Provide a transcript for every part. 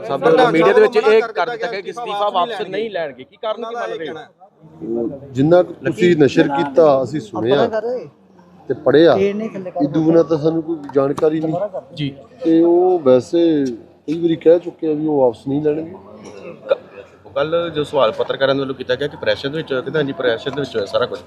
ਦੇ ਵੱਲੋਂ ਮੀਡੀਆ ਦੇ ਵਿੱਚ ਇਹ ਕਰ ਦਿੱਤਾ ਗਿਆ ਕਿ ਅਸਤੀਫਾ ਵਾਪਸ ਨਹੀਂ ਲੈਣਗੇ। ਕੀ ਕਾਰਨ ਕੀ ਮੰਨ ਰਹੇ? ਹੋ ਜਿੰਨਾ ਤੁਸੀਂ ਨਸ਼ਰ ਕੀਤਾ ਅਸੀਂ ਸੁਣਿਆ ਤੇ ਪੜਿਆ ਇਦੋਂ ਬਿਨਾਂ ਤਾਂ ਸਾਨੂੰ ਕੋਈ ਜਾਣਕਾਰੀ ਨਹੀਂ। ਜੀ। ਤੇ ਉਹ ਵੈਸੇ ਕਈ ਵਾਰੀ ਕਹਿ ਚੁੱਕੇ ਆ ਵੀ ਉਹ ਵਾਪਸ ਨਹੀਂ ਲੈਣਗੇ। ਕੱਲ ਜੋ ਸਵਾਲ ਪੱਤਰਕਾਰਾਂ ਦੇ ਵੱਲੋਂ ਕੀਤਾ ਗਿਆ ਕਿ ਪ੍ਰੈਸ਼ਰ ਦੇ ਵਿੱਚ ਹੋਇਆ ਕਹਿੰਦਾ ਹਾਂਜੀ ਪ੍ਰੈਸ਼ਰ ਦੇ ਵਿੱਚ ਹੋਇਆ ਸਾਰਾ ਕੁਝ।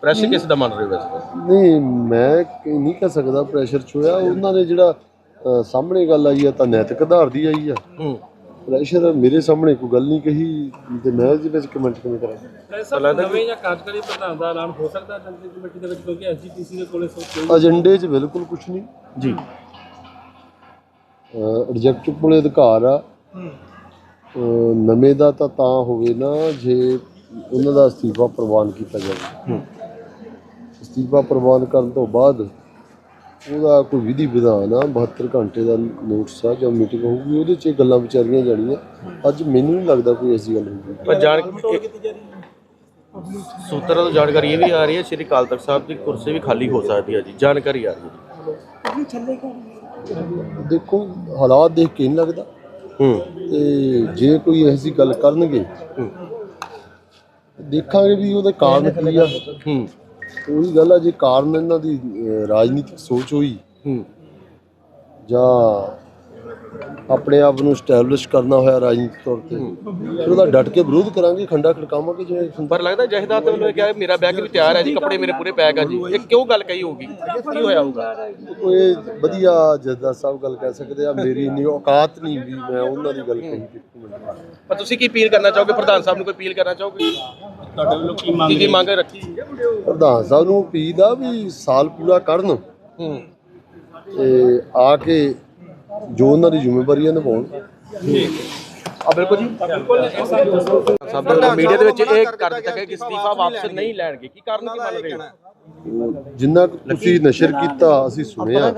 ਪ੍ਰੈਸ਼ਰ ਕਿਸ ਦਾ ਮੰਨ ਰਹੇ ਹੋ ਵੈਸੇ? ਨਹੀਂ ਮੈਂ ਨਹੀਂ ਕਹਿ ਸਕਦਾ ਪ੍ਰੈਸ਼ਰ ਚ ਹੋਇਆ। ਉਹਨਾਂ ਨੇ ਜਿਹੜਾ ਅ, ਸਾਹਮਣੇ ਗੱਲ ਆਈ ਆ ਤਾਂ ਨੈਤਿਕ ਆਧਾਰ ਦੀ ਆਈ ਆ। ਹੂੰ। ਪ੍ਰੈਸ਼ਰ ਮੇਰੇ ਸਾਹਮਣੇ ਕੋਈ ਗੱਲ ਨਹੀਂ ਕਹੀ ਤੇ ਮੈਂ ਇਹਦੇ ਵਿੱਚ ਕਮੈਂਟ ਕਿਵੇਂ ਕਰਾਂ? ਸਰ ਨਵੇਂ ਜਾਂ ਕਾਰਜਕਾਰੀ ਪ੍ਰਧਾਨ ਦਾ ਐਲਾਨ ਹੋ ਸਕਦਾ ਜਨਤਕ ਕਮੇਟੀ ਦੇ ਵਿੱਚ ਕਿਉਂਕਿ ਐਸਜੀਪੀਸੀ ਦੇ ਕੋਲੇ ਸਭ ਕੋਈ ਏਜੰਡੇ 'ਚ ਬਿਲਕੁਲ ਕੁਝ ਨਹੀਂ। ਜੀ। ਰਿਜੈਕਟ ਕੋਲੇ ਅਧਿਕਾਰ ਆ। ਅ, ਨਵੇਂ ਦਾ ਤਾਂ ਤਾਂ ਹੋਵੇ ਨਾ ਜੇ ਉਹਨਾਂ ਦਾ ਅਸਤੀਫਾ ਪ੍ਰਵਾਨ ਕੀਤਾ ਜਾਵੇ। ਹੂੰ। ਅਸਤੀਫਾ ਪ੍ਰਵਾਨ ਕਰਨ ਤੋਂ ਬਾਅਦ ਉਹਦਾ ਕੋਈ ਵਿਧੀ ਵਿਧਾਨ ਆ 72 ਘੰਟੇ ਦਾ ਨੋਟਿਸ ਆ ਜਾਂ ਮੀਟਿੰਗ ਹੋਊਗੀ ਉਹਦੇ 'ਚ ਇਹ ਗੱਲਾਂ ਵਿਚਾਰੀਆਂ ਜਾਣੀਆਂ। ਅੱਜ ਮੈਨੂੰ ਨਹੀਂ ਲੱਗਦਾ ਕੋਈ ਐਸੀ ਗੱਲ ਹੋਊਗੀ। ਪਰ ਜਾਣ ਸੂਤਰਾਂ ਤੋਂ ਜਾਣਕਾਰੀ ਇਹ ਵੀ ਆ ਰਹੀ ਹੈ ਸ਼੍ਰੀ ਅਕਾਲ ਤਖਤ ਸਾਹਿਬ ਦੀ ਕੁਰਸੀ ਵੀ ਖਾਲੀ ਹੋ ਸਕਦੀ ਹੈ ਜੀ ਜਾਣਕਾਰੀ ਆ ਰਹੀ ਹੈ ਦੇਖੋ ਹਾਲਾਤ ਦੇਖ ਕੇ ਨਹੀਂ ਲੱਗਦਾ। ਹੂੰ। ਤੇ ਜੇ ਕੋਈ ਐਸੀ ਗੱਲ ਕਰਨਗੇ ਦੇਖਾਂਗੇ ਵੀ ਉਹਦੇ ਕਾਰਨ ਕੀ ਆ। ਹੂੰ। ਉਹੀ ਗੱਲ ਆ ਜੇ ਕਾਰਨ ਇਹਨਾਂ ਦੀ ਅਹ, ਰਾਜਨੀਤਿਕ ਸੋਚ ਹੋਈ ਹੂੰ। ਜਾਂ ਆਪਣੇ ਆਪ ਨੂੰ ਸਟੈਬਲਿਸ਼ ਕਰਨਾ ਹੋਇਆ ਰਾਜਨੀਤਿਕ ਤੌਰ ਤੇ ਫਿਰ ਉਹਦਾ ਡਟ ਕੇ ਵਿਰੋਧ ਕਰਾਂਗੇ ਖੰਡਾ ਖੜਕਾਵਾਂਗੇ ਜਿਵੇਂ ਪਰ ਲੱਗਦਾ ਜਹਦਾਰ ਤੇ ਵੱਲੋਂ ਕਿਹਾ ਮੇਰਾ ਬੈਗ ਵੀ ਤਿਆਰ ਹੈ ਜੀ ਕੱਪੜੇ ਮੇਰੇ ਪੂਰੇ ਪੈਕ ਆ ਜੀ। ਇਹ ਕਿਉਂ ਗੱਲ ਕਹੀ ਹੋਊਗੀ? ਕੀ ਹੋਇਆ ਹੋਊਗਾ? ਕੋਈ ਵਧੀਆ ਜੱਦਾ ਸਾਹਿਬ ਗੱਲ ਕਹਿ ਸਕਦੇ ਆ ਮੇਰੀ ਇੰਨੀ ਔਕਾਤ ਨਹੀਂ ਵੀ ਮੈਂ ਉਹਨਾਂ ਦੀ ਗੱਲ ਕਹੀ ਕਿ ਪਰ ਤੁਸੀਂ ਕੀ ਅਪੀਲ ਕਰਨਾ ਚਾਹੋਗੇ? ਪ੍ਰਧਾਨ ਸਾਹਿਬ ਨੂੰ ਕੋਈ ਅਪੀਲ ਕਰਨਾ ਚਾਹੋਗੇ? ਤੁਹਾਡੇ ਵੱਲੋਂ ਕੀ ਮੰਗ ਕੀ ਕੀ ਮੰਗ ਰੱਖੀ ਪ੍ਰਧਾਨ ਸਾਹਿਬ ਨੂੰ ਉਮੀਦ ਆ ਵੀ ਸਾਲ ਪੂਰਾ ਕਰਨ। ਹੂੰ। ਤੇ ਆ ਕੇ ਜੋ ਉਹਨਾਂ ਦੀ ਜ਼ਿੰਮੇਵਾਰੀ ਹੈ। ਨਿਭਾਉਣ ਆ ਬਿਲਕੁਲ ਜੀ। ਸਾਹਿਬ ਦੇ ਮੀਡੀਆ ਦੇ ਵਿੱਚ ਇਹ ਕਰ ਦਿੱਤਾ ਗਿਆ ਕਿ ਅਸਤੀਫਾ ਵਾਪਸ ਨਹੀਂ ਲੈਣਗੇ। ਕੀ ਕਾਰਨ ਕੀ ਮੰਨ ਰਹੇ ਹੋ? ਜਿੰਨਾ ਤੁਸੀਂ ਨਸ਼ਰ ਕੀਤਾ ਅਸੀਂ ਸੁਣਿਆ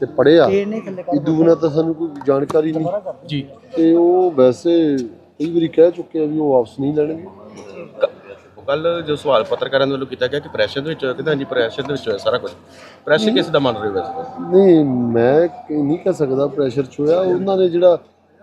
ਤੇ ਪੜਿਆ ਇਦੋਂ ਬਿਨਾਂ ਤਾਂ ਸਾਨੂੰ ਕੋਈ ਜਾਣਕਾਰੀ ਨਹੀਂ। ਜੀ। ਤੇ ਉਹ ਵੈਸੇ ਕਈ ਵਾਰੀ ਕਹਿ ਚੁੱਕੇ ਆ ਵੀ ਉਹ ਵਾਪਸ ਨਹੀਂ ਲੈਣਗੇ। ਕੱਲ ਜੋ ਸਵਾਲ ਪੱਤਰਕਾਰਾਂ ਦੇ ਵੱਲੋਂ ਕੀਤਾ ਗਿਆ ਕਿ ਪ੍ਰੈਸ਼ਰ ਦੇ ਵਿੱਚ ਹੋਇਆ ਕਹਿੰਦਾ ਹਾਂਜੀ ਪ੍ਰੈਸ਼ਰ ਦੇ ਵਿੱਚ ਹੋਇਆ ਸਾਰਾ ਕੁਝ। ਪ੍ਰੈਸ਼ਰ ਕਿਸ ਦਾ ਮੰਨ ਰਹੇ ਹੋ ਵੈਸੇ? ਨਹੀਂ ਮੈਂ ਕ- ਨਹੀਂ ਕਹਿ ਸਕਦਾ ਪ੍ਰੈਸ਼ਰ ਚ ਹੋਇਆ। ਉਹਨਾਂ ਨੇ ਜਿਹੜਾ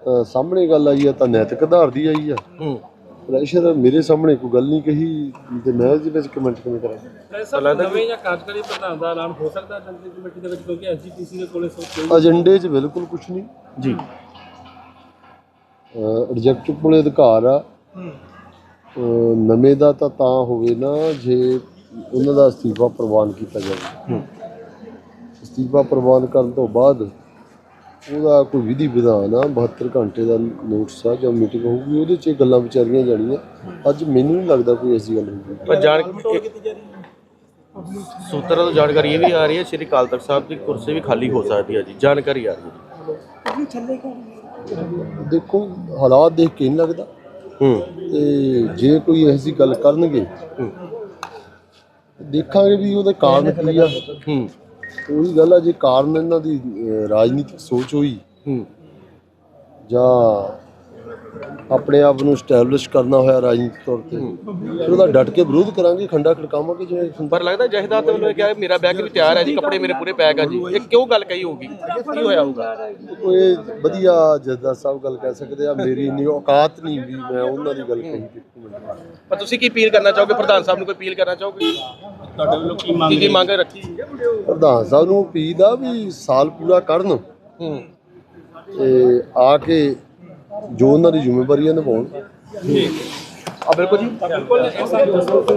ਅ, ਸਾਹਮਣੇ ਗੱਲ ਆਈ ਆ ਤਾਂ ਨੈਤਿਕ ਆਧਾਰ ਦੀ ਆਈ ਆ। ਹੂੰ। ਪ੍ਰੈਸ਼ਰ ਮੇਰੇ ਸਾਹਮਣੇ ਕੋਈ ਗੱਲ ਨਹੀਂ ਕਹੀ ਤੇ ਮੈਂ ਇਹਦੇ ਵਿੱਚ ਕਮੈਂਟ ਕਿਵੇਂ ਕਰਾਂ? ਸਰ ਨਵੇਂ ਜਾਂ ਕਾਰਜਕਾਰੀ ਪ੍ਰਧਾਨ ਦਾ ਐਲਾਨ ਹੋ ਸਕਦਾ ਜਨਤਕ ਕਮੇਟੀ ਦੇ ਵਿੱਚ ਕਿਉਂਕਿ ਐਸਜੀਪੀਸੀ ਦੇ ਕੋਲੇ ਸਭ ਕੋਈ ਏਜੰਡੇ 'ਚ ਬਿਲਕੁਲ ਕੁਝ ਨਹੀਂ। ਜੀ। ਰਿਜੈਕਟ ਕੋਲੇ ਅਧਿਕਾਰ ਆ। ਨਵੇਂ ਦਾ ਤਾਂ ਤਾਂ ਹੋਵੇ ਨਾ ਜੇ ਉਹਨਾਂ ਦਾ ਅਸਤੀਫਾ ਪ੍ਰਵਾਨ ਕੀਤਾ ਜਾਵੇ। ਅਸਤੀਫਾ ਪ੍ਰਵਾਨ ਕਰਨ ਤੋਂ ਬਾਅਦ ਉਹਦਾ ਕੋਈ ਵਿਧੀ ਵਿਧਾਨ ਆ 72 ਘੰਟੇ ਦਾ ਨੋਟਿਸ ਆ ਜਾਂ ਮੀਟਿੰਗ ਹੋਊਗੀ ਉਹਦੇ 'ਚ ਇਹ ਗੱਲਾਂ ਵਿਚਾਰੀਆਂ ਜਾਣੀਆਂ। ਅੱਜ ਮੈਨੂੰ ਨਹੀਂ ਲੱਗਦਾ ਕੋਈ ਐਸੀ ਗੱਲ ਹੋਊਗੀ। ਪਰ ਜਾਣ ਸੂਤਰਾਂ ਤੋਂ ਜਾਣਕਾਰੀ ਇਹ ਵੀ ਆ ਰਹੀ ਹੈ ਸ਼੍ਰੀ ਅਕਾਲ ਤਖਤ ਸਾਹਿਬ ਦੀ ਕੁਰਸੀ ਵੀ ਖਾਲੀ ਹੋ ਸਕਦੀ ਹੈ ਜੀ ਜਾਣਕਾਰੀ ਆ ਰਹੀ ਹੈ। ਦੇਖੋ ਹਾਲਾਤ ਦੇਖ ਕੇ ਨਹੀਂ ਲੱਗਦਾ। ਤੇ ਜੇ ਕੋਈ ਐਸੀ ਗੱਲ ਕਰਨਗੇ ਦੇਖਾਂਗੇ ਵੀ ਉਹਦੇ ਕਾਰਨ ਕੀ ਆ। ਹੂੰ। ਉਹੀ ਗੱਲ ਆ ਜੇ ਕਾਰਨ ਇਹਨਾਂ ਦੀ ਅਹ, ਰਾਜਨੀਤਿਕ ਸੋਚ ਹੋਈ ਹੂੰ। ਜਾਂ ਆਪਣੇ ਆਪ ਨੂੰ ਸਟੈਬਲਿਸ਼ ਕਰਨਾ ਹੋਇਆ ਰਾਜਨੀਤਿਕ ਤੌਰ ਤੇ। ਫਿਰ ਉਹਦਾ ਡਟ ਕੇ ਵਿਰੋਧ ਕਰਾਂਗੇ ਖੰਡਾ ਖੜਕਾਵਾਂਗੇ ਜਿਵੇਂ ਪਰ ਲੱਗਦਾ ਜਹਦਾਰ ਤੇ ਵੱਲੋਂ ਕਿਹਾ ਮੇਰਾ ਬੈਗ ਵੀ ਤਿਆਰ ਹੈ ਜੀ ਕੱਪੜੇ ਮੇਰੇ ਪੂਰੇ ਪੈਕ ਆ ਜੀ। ਇਹ ਕਿਉਂ ਗੱਲ ਕਹੀ ਹੋਊਗੀ? ਕੀ ਹੋਇਆ ਹੋਊਗਾ? ਕੋਈ ਵਧੀਆ ਜੱਦਾ ਸਾਹਿਬ ਗੱਲ ਕਹਿ ਸਕਦੇ ਆ ਮੇਰੀ ਇੰਨੀ ਔਕਾਤ ਨਹੀਂ ਵੀ ਮੈਂ ਉਹਨਾਂ ਦੀ ਗੱਲ ਕਹੀ ਪਰ ਤੁਸੀਂ ਕੀ ਅਪੀਲ ਕਰਨਾ ਚਾਹੋਗੇ? ਪ੍ਰਧਾਨ ਸਾਹਿਬ ਨੂੰ ਕੋਈ ਅਪੀਲ ਕਰਨਾ ਚਾਹੋਗੇ? ਤੁਹਾਡੇ ਵੱਲੋਂ ਕੀ ਮੰਗ ਕੀ ਮੰਗ ਰੱਖੀ? ਪ੍ਰਧਾਨ ਸਾਹਿਬ ਨੂੰ ਉਮੀਦ ਆ ਵੀ ਸਾਲ ਪੂਰਾ ਕਰਨ। ਹੂੰ। ਤੇ ਆ ਕੇ ਜੋ ਉਹਨਾਂ ਦੀ ਜ਼ਿੰਮੇਵਾਰੀ ਹੈ ਨਿਭਾਉਣ। ਆ ਬਿਲਕੁਲ ਜੀ।